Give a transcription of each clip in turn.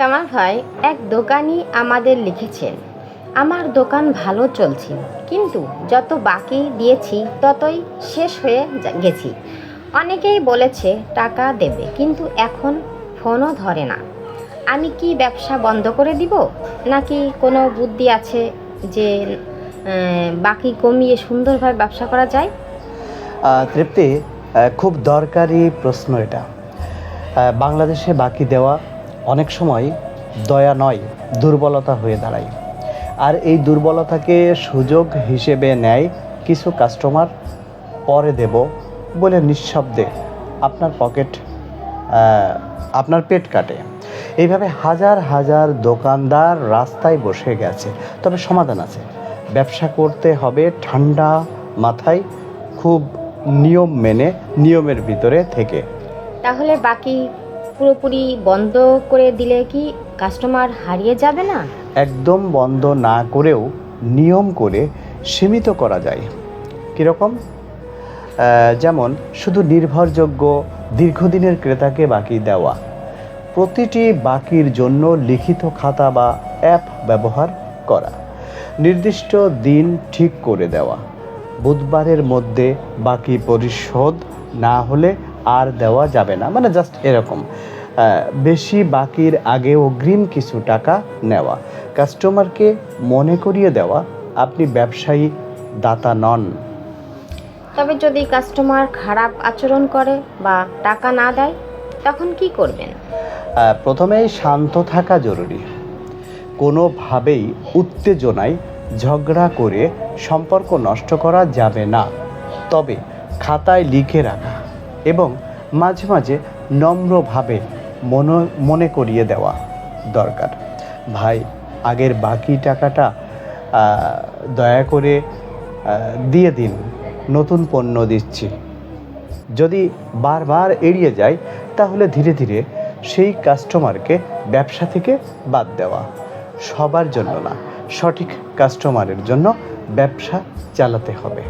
কামাল ভাই এক দোকানি আমাদের লিখেছেন, আমার দোকান ভালো চলছে, কিন্তু যত বাকি দিয়েছি ততই শেষ হয়ে গেছি। অনেকেই বলেছে টাকা দেবে, কিন্তু এখন ফোনও ধরে না। আমি কি ব্যবসা বন্ধ করে দিব? নাকি কোনো বুদ্ধি আছে যে বাকি কমিয়ে সুন্দরভাবে ব্যবসা করা যায়? তৃপ্তি খুব দরকারি প্রশ্ন এটা। বাংলাদেশে বাকি দেওয়া অনেক সময় দয়া নয়, দুর্বলতা হয়ে দাঁড়ায়। আর এই দুর্বলতাকে সুযোগ হিসেবে নেয় কিছু কাস্টমার পরে দেব বলে নিঃশব্দে আপনার পকেট আপনার পেট কাটে। এইভাবে হাজার হাজার দোকানদার রাস্তায় বসে গেছে। তবে সমাধান আছে। ব্যবসা করতে হবে ঠান্ডা মাথায়, খুব নিয়ম মেনে, নিয়মের ভিতরে থেকে। তাহলে বাকি পুরোপুরি বন্ধ করে দিলে কি কাস্টমার হারিয়ে যাবে না? একদম বন্ধ না করেও নিয়ম করে সীমিত করা যায়। কীরকম? যেমন শুধু নির্ভরযোগ্য দীর্ঘদিনের ক্রেতাকে বাকি দেওয়া। প্রতিটি বাকির জন্য লিখিত খাতা বা অ্যাপ ব্যবহার করা। নির্দিষ্ট দিন ঠিক করে দেওয়া। বুধবারের মধ্যে বাকি পরিশোধ না হলে আর দেওয়া যাবে না। মানে জাস্ট এরকম। বেশি বাকির আগে অগ্রিম কিছু টাকা নেওয়া। কাস্টমারকে মনে করিয়ে দেওয়া। আপনি ব্যবসায়ী দাতা নন। তবে যদি কাস্টমার খারাপ আচরণ করে বা টাকা না দেয় তখন কি করবেন? প্রথমেই শান্ত থাকা জরুরি। কোনোভাবেই উত্তেজনায় ঝগড়া করে সম্পর্ক নষ্ট করা যাবে না। তবে খাতায় লিখে রাখা। এবং মাঝে মাঝে নম্রভাবে মনে মনে করিয়ে দেওয়া দরকার। ভাই, আগের বাকি টাকাটা দয়া করে দিয়ে দিন। নতুন পণ্য দিচ্ছি। যদি বারবার এড়িয়ে যায় তাহলে ধীরে ধীরে সেই কাস্টমারকে ব্যবসা থেকে বাদ দেওয়া সবার জন্য না, সঠিক কাস্টমারের জন্য ব্যবসা চালাতে হবে।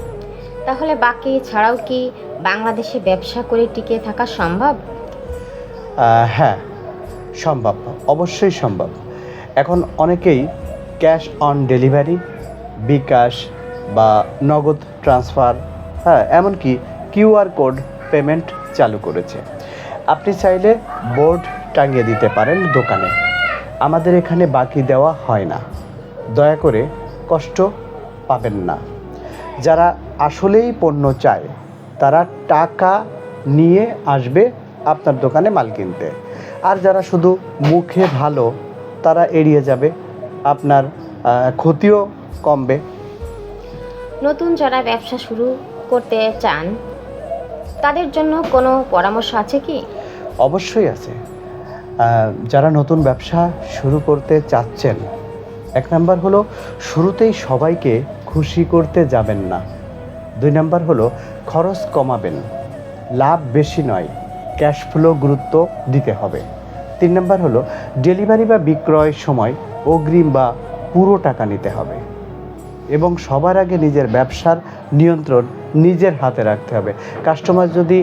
তাহলে বাকি ছাড়াও কি বাংলাদেশে ব্যবসা করে টিকে থাকা সম্ভব? হ্যাঁ সম্ভব, অবশ্যই সম্ভব। এখন অনেকেই ক্যাশ অন ডেলিভারি, বিকাশ বা নগদ ট্রান্সফার হ্যাঁ এমনকি কিউআর কোড পেমেন্ট চালু করেছে। আপনি চাইলে বোর্ড টাঙিয়ে দিতে পারেন দোকানে। আমাদের এখানে বাকি দেওয়া হয় না। দয়া করে কষ্ট পাবেন না। যারা আসলেই পণ্য চায়। তারা টাকা নিয়ে আসবে আপনার দোকানে মাল কিনতে। আর যারা শুধু মুখে ভালো তারা এড়িয়ে যাবে আপনার ক্ষতিও কমবে। নতুন যারা ব্যবসা শুরু করতে চান তাদের জন্য কোনো পরামর্শ আছে কি? অবশ্যই আছে। যারা নতুন ব্যবসা শুরু করতে চাচ্ছেন এক নাম্বার হলো শুরুতেই সবাইকে খুশি করতে যাবেন না। দুই নাম্বার হলো, খরচ কমাবেন। লাভ বেশি নয় ক্যাশ ফ্লো গুরুত্ব দিতে হবে। তিন নাম্বার হলো ডেলিভারি বা বিক্রয়ের সময় অগ্রিম বা পুরো টাকা নিতে হবে। এবং সবার আগে নিজের ব্যবসার নিয়ন্ত্রণ নিজের হাতে রাখতে হবে। কাস্টমার যদি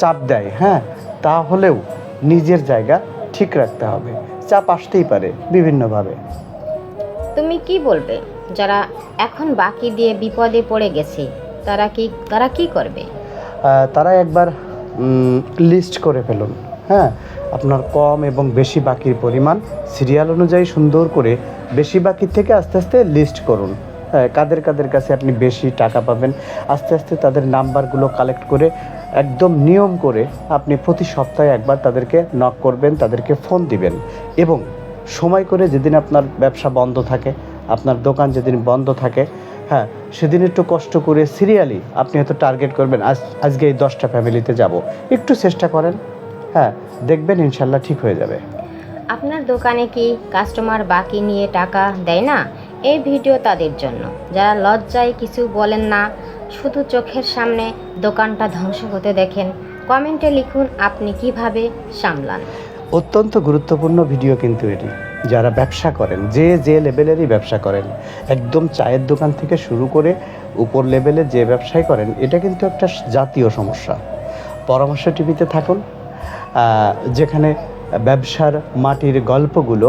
চাপ দেয় হ্যাঁ তাহলেও নিজের জায়গা ঠিক রাখতে হবে। চাপ আসতেই পারে, বিভিন্নভাবে। তুমি কি বলবে? যারা এখন বাকি দিয়ে বিপদে পড়ে গেছে, তারা কি তারা কি করবে? তারা একবার লিস্ট করে ফেলুন। হ্যাঁ? আপনার কম এবং বেশি বাকির পরিমাণ সিরিয়াল অনুযায়ী সুন্দর করে বেশি বাকির থেকে আস্তে আস্তে লিস্ট করুন। হ্যাঁ কাদের কাদের কাছে আপনি বেশি টাকা পাবেন, আস্তে আস্তে তাদের নাম্বারগুলো কালেক্ট করে, একদম নিয়ম করে আপনি প্রতি সপ্তাহে একবার তাদেরকে নক করবেন, তাদেরকে ফোন দিবেন। এবং সময় করে যেদিন আপনার ব্যবসা বন্ধ থাকে, আপনার দোকান যেদিন বন্ধ থাকে হ্যাঁ সেদিন একটু কষ্ট করে সিরিয়ালি আপনি হয়তো টার্গেট করবেন, আজ, আজকে এই দশটা ফ্যামিলিতে যাব। একটু চেষ্টা করেন হ্যাঁ দেখবেন ইনশাল্লাহ ঠিক হয়ে যাবে। আপনার দোকানে কি কাস্টমার বাকি নিয়ে টাকা দেয় না? এই ভিডিও তাদের জন্য। যারা লজ্জায় কিছু বলেন না, শুধু চোখের সামনে দোকানটা ধ্বংস হতে দেখেন। কমেন্টে লিখুন আপনি কীভাবে সামলান। অত্যন্ত গুরুত্বপূর্ণ ভিডিও কিন্তু এটি, যারা ব্যবসা করেন, যে যে লেভেলেরই ব্যবসা করেন, একদম চায়ের দোকান থেকে শুরু করে উপর লেভেলে যে ব্যবসায় করেন, এটা কিন্তু একটা জাতীয় সমস্যা। পরামর্শ টিভিতে থাকুন যেখানে ব্যবসার মাটির গল্পগুলো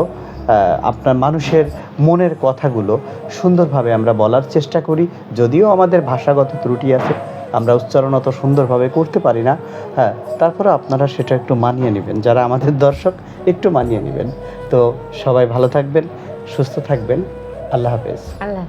আপনার মানুষের মনের কথাগুলো সুন্দরভাবে আমরা বলার চেষ্টা করি, যদিও আমাদের ভাষাগত ত্রুটি আছে। আমরা উচ্চারণ অত সুন্দরভাবে করতে পারি না। হ্যাঁ তারপরে আপনারা সেটা একটু মানিয়ে নেবেন। যারা আমাদের দর্শক, একটু মানিয়ে নেবেন। তো সবাই ভালো থাকবেন, সুস্থ থাকবেন। আল্লাহ হাফেজ। আল্লাহ